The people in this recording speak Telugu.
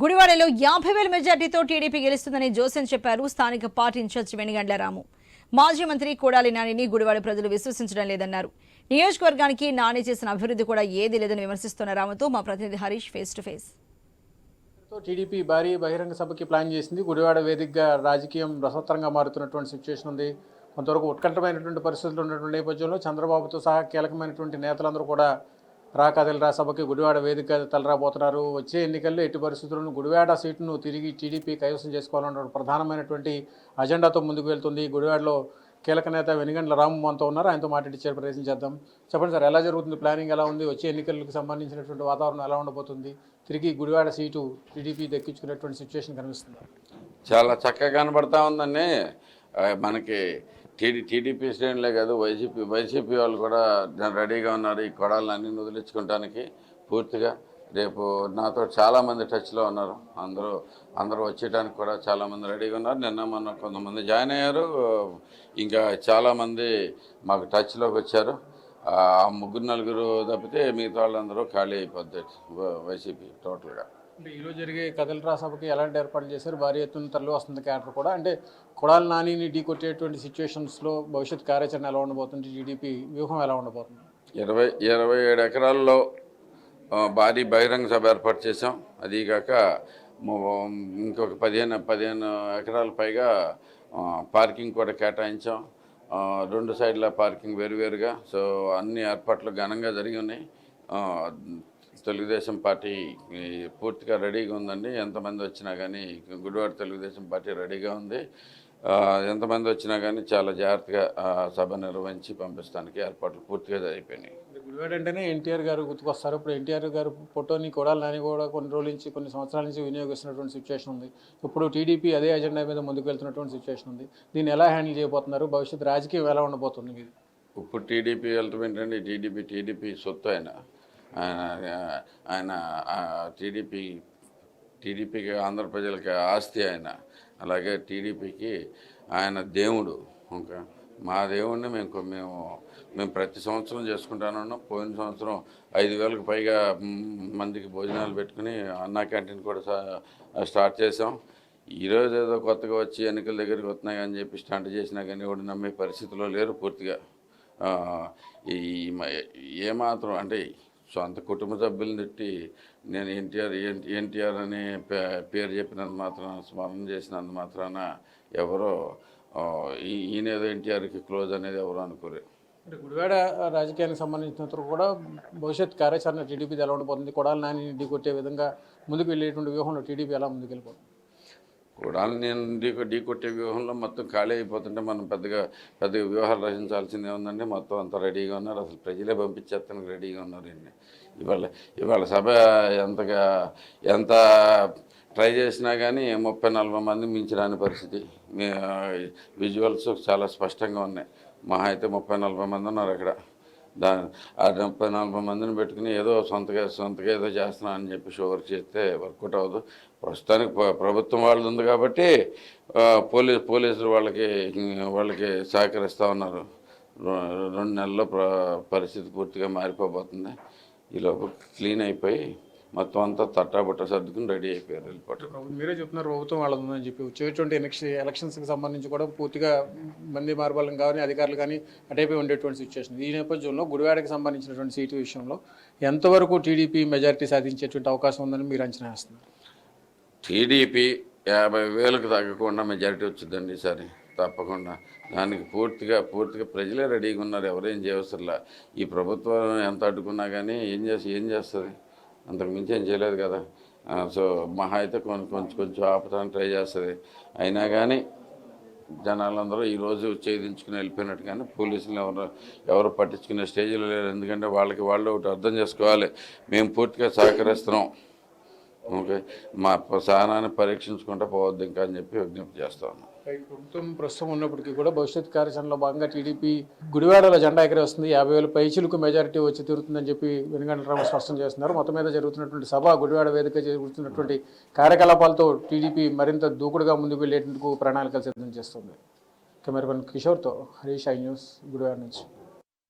గుడివాడలో యాభై వేల మెజార్టీతో టీడీపీ గెలుస్తుందని జోసెన్ చెప్పారు స్థానిక పార్టీ ఇన్ఛార్జ్ వెనిగండ్ల రాము. మాజీ మంత్రి కోడాలి నానిని గుడివాడ ప్రజలు విశ్వసించడం లేదన్నారు. నియోజకవర్గానికి నాని చేసిన అభివృద్ధి కూడా ఏది లేదని విమర్శిస్తున్న రాముతో మా ప్రతినిధి హరీష్ ఫేస్ టు ఫేస్. తో టీడీపీ భారీ బహిరంగ సభకి ప్లాన్ చేసింది. గుడివాడ వేదికగా రాజకీయం రసోత్తరంగా మారుతున్నటువంటి సిచ్యువేషన్ ఉంది. కొంతవరకు ఉత్కంఠమైనటువంటి పరిస్థితులు ఉన్నటువంటి నేపథ్యంలో చంద్రబాబుతో సహా కీలకమైనటువంటి నేతలందరూ కూడా రాకదిలరా సభకి గుడివాడ వేదిక తలరాబోతున్నారు. వచ్చే ఎన్నికల్లో ఎట్టి పరిస్థితులను గుడివాడ సీటును తిరిగి టీడీపీ కైవసం చేసుకోవాలన్న ప్రధానమైనటువంటి అజెండాతో ముందుకు వెళ్తుంది. గుడివాడలో కీలక నేత వెనుగండ్ల రాము ఉన్నారు. ఆయనతో మాట్లాడించే ప్రయత్నం చేద్దాం. చెప్పండి సార్ ఎలా జరుగుతుంది? ప్లానింగ్ ఎలా ఉంది? వచ్చే ఎన్నికలకు సంబంధించినటువంటి వాతావరణం ఎలా ఉండబోతుంది? తిరిగి గుడివాడ సీటు టీడీపీ దక్కించుకునేటువంటి సిచ్యువేషన్ కనిపిస్తుంది? చాలా చక్కగా కనబడతా ఉందండి. మనకి టీడీ టీడీపీ శ్రేణులే కాదు వైసీపీ వైసీపీ వాళ్ళు కూడా రెడీగా ఉన్నారు ఈ కొడాలను అన్ని వదిలించుకోవటానికి పూర్తిగా. రేపు నాతో చాలామంది టచ్లో ఉన్నారు. అందరూ అందరూ వచ్చేయడానికి కూడా చాలామంది రెడీగా ఉన్నారు. నిన్న మొన్న కొంతమంది జాయిన్ అయ్యారు. ఇంకా చాలామంది మాకు టచ్లోకి వచ్చారు. ఆ ముగ్గురు నలుగురు తప్పితే మిగతా వాళ్ళందరూ ఖాళీ అయిపోద్ది వైసీపీ టోటల్గా. అంటే ఈరోజు జరిగే కదలరా సభకి ఎలాంటి ఏర్పాట్లు చేశారు? భారీ ఎత్తున తరలి వస్తుంది క్యాడర్ కూడా. అంటే కొడాలి నానిని ఢీ కొట్టేటువంటి సిచ్యువేషన్స్లో భవిష్యత్ కార్యాచరణ ఎలా ఉండబోతుంది? టీడీపీ వ్యూహం ఎలా ఉండబోతుంది? ఇరవై ఇరవై ఏడు ఎకరాల్లో భారీ బహిరంగ సభ ఏర్పాటు చేశాం. అదీగాక ఇంకొక పదిహేను పదిహేను ఎకరాల పైగా పార్కింగ్ కూడా కేటాయించాం. రెండు సైడ్ల పార్కింగ్ వేరువేరుగా. సో అన్ని ఏర్పాట్లు ఘనంగా జరిగి ఉన్నాయి. తెలుగుదేశం పార్టీ పూర్తిగా రెడీగా ఉందండి. ఎంతమంది వచ్చినా కానీ గుడివాడ తెలుగుదేశం పార్టీ రెడీగా ఉంది. ఎంతమంది వచ్చినా కానీ చాలా జాగ్రత్తగా సభ నిర్వహించి పంపిస్తానికి ఏర్పాట్లు పూర్తిగా అయిపోయినాయి. గుడివాడ అంటేనే ఎన్టీఆర్ గారు గుర్తుకొస్తారు. ఇప్పుడు ఎన్టీఆర్ గారు ఫోటోని కొడాలి నాని కూడా కొన్ని రోజుల నుంచి కొన్ని సంవత్సరాల నుంచి వినియోగిస్తున్నటువంటి సిచ్యువేషన్ ఉంది. ఇప్పుడు టీడీపీ అదే ఎజెండా మీద ముందుకు వెళ్తున్నటువంటి సిచ్యువేషన్ ఉంది. దీన్ని ఎలా హ్యాండిల్ చేయబోతున్నారు? భవిష్యత్ రాజకీయం ఎలా ఉండబోతుంది మీది? ఇప్పుడు టీడీపీ వెళ్తాం ఏంటంటే టీడీపీ టీడీపీ సొత్తు ఆయన. ఆయన ఆయన టీడీపీ టీడీపీకి ఆంధ్ర ప్రజలకి ఆస్తి ఆయన. అలాగే టీడీపీకి ఆయన దేవుడు. ఇంకా మా దేవుడిని మేము మేము మేము ప్రతి సంవత్సరం చేసుకుంటానన్నాం పోయిన సంవత్సరం ఐదు వేలకు పైగా మందికి భోజనాలు పెట్టుకుని అన్నా క్యాంటీన్ కూడా స్టార్ట్ చేసాం ఈరోజు ఏదో కొత్తగా వచ్చి ఎన్నికల దగ్గరికి వస్తున్నాయి అని చెప్పి స్టార్ట్ చేసినా కానీ కూడా నమ్మే పరిస్థితిలో లేరు పూర్తిగా. ఈ ఏమాత్రం అంటే సొంత కుటుంబ సభ్యులను తిట్టి నేను ఎన్టీఆర్ ఎన్టీఆర్ అని పే- పేరు చెప్పినంత మాత్రాన స్మరణ చేసినంత మాత్రాన ఎవరో ఈ- ఈయన ఏదో ఎన్టీఆర్కి క్లోజ్ అనేది ఎవరు అనుకోరు. గుడివాడ రాజకీయానికి సంబంధించినంత కూడా భవిష్యత్ కార్యాచరణ టీడీపీ ఎలా ఉండబోతుంది కొడాలి నాని ఢీ కొట్టే విధంగా ముందుకు వెళ్ళేటువంటి వ్యూహంలో టీడీపీ ఎలా ముందుకు వెళ్ళిపోతుంది కూడా నేను ఢీ ఢీ కొట్టే వ్యూహంలో మొత్తం ఖాళీ అయిపోతుంటే మనం పెద్దగా పెద్దగా వ్యూహాలు రచించాల్సిందే ఉందండి మొత్తం అంత రెడీగా ఉన్నారు. అసలు ప్రజలే పంపించేస్తానికి రెడీగా ఉన్నారు ఇవాళ ఇవాళ సభ ఎంతగా ఎంత ట్రై చేసినా కానీ ముప్పై నలభై మంది మించి రాని పరిస్థితి విజువల్స్ చాలా స్పష్టంగా ఉన్నాయి. మహా అయితే ముప్పై నలభై మంది ఉన్నారు అక్కడ. దా ఆ ముప్పై నలభై మందిని పెట్టుకుని ఏదో సొంతగా సొంతగా ఏదో చేస్తున్నా అని చెప్పి షుగర్ వర్క్ చేస్తే వర్కౌట్ అవ్వదు. ప్రస్తుతానికి ప్రభుత్వం వాళ్ళది ఉంది కాబట్టి పోలీస్ పోలీసులు వాళ్ళకి వాళ్ళకి సహకరిస్తూ ఉన్నారు. రెండు నెలల్లో పరిస్థితి పూర్తిగా మారిపోబోతుంది. ఈలోపు క్లీన్ అయిపోయి మొత్తం అంతా తట్టాబుట్ట సర్దుకుని రెడీ అయిపోయారు ప్రభుత్వం మీరే చెప్తున్నారు ప్రభుత్వం వాళ్ళది ఉందని చెప్పి వచ్చేటువంటి ఎలక్షన్ ఎలక్షన్స్కి సంబంధించి కూడా పూర్తిగా మంది మార్బలం కానీ అధికారులు కానీ అటైపోయి ఉండేటువంటి సిచ్యువేషన్ ఈ నేపథ్యంలో గుడివాడకి సంబంధించినటువంటి సీటు విషయంలో ఎంతవరకు టీడీపీ మెజారిటీ సాధించేటువంటి అవకాశం ఉందని మీరు అంచనా వేస్తున్నారు? టీడీపీ యాభై వేలకు తగ్గకుండా మెజారిటీ వచ్చిందండి ఈసారి. తప్పకుండా. దానికి పూర్తిగా పూర్తిగా ప్రజలే రెడీగా ఉన్నారు. ఎవరేం చేయవసరంలా. ఈ ప్రభుత్వం ఎంత అడ్డుకున్నా కానీ ఏం చేసి ఏం చేస్తుంది? అంతకు మించి ఏం చేయలేదు కదా. సో మహా అయితే కొంచెం కొంచెం కొంచెం ఆపడానికి ట్రై చేస్తుంది. అయినా కానీ జనాలందరూ ఈరోజు ఛేదించుకుని వెళ్ళిపోయినట్టు కానీ పోలీసులు ఎవరు ఎవరు పట్టించుకునే స్టేజ్లో లేరు. ఎందుకంటే వాళ్ళకి వాళ్ళు ఒకటి అర్థం చేసుకోవాలి. మేము పూర్తిగా సహకరిస్తున్నాం. ఓకే? మా సహనాన్ని పరీక్షించుకుంటూ పోవద్దు ఇంకా అని చెప్పి విజ్ఞప్తి చేస్తాను ప్రభుత్వం ప్రస్తుతం ఉన్నప్పటికీ కూడా భవిష్యత్ కార్యాచరణలో భాగంగా టీడీపీ గుడివాడలో జెండా ఎగరే వస్తుంది యాభై వేల పైచులకు మెజారిటీ వచ్చి తీరుతుందని చెప్పి వెనుగంటరామ స్పష్టం చేస్తున్నారు. మొత్తం మీద జరుగుతున్నటువంటి సభ గుడివాడ వేదిక జరుగుతున్నటువంటి కార్యకలాపాలతో టీడీపీ మరింత దూకుడుగా ముందుకు వెళ్ళేందుకు ప్రణాళికలు సిద్ధం చేస్తుంది. కెమెరామెన్ కిషోర్తో హరీష్ ఐ న్యూస్ గుడివాడ నుంచి.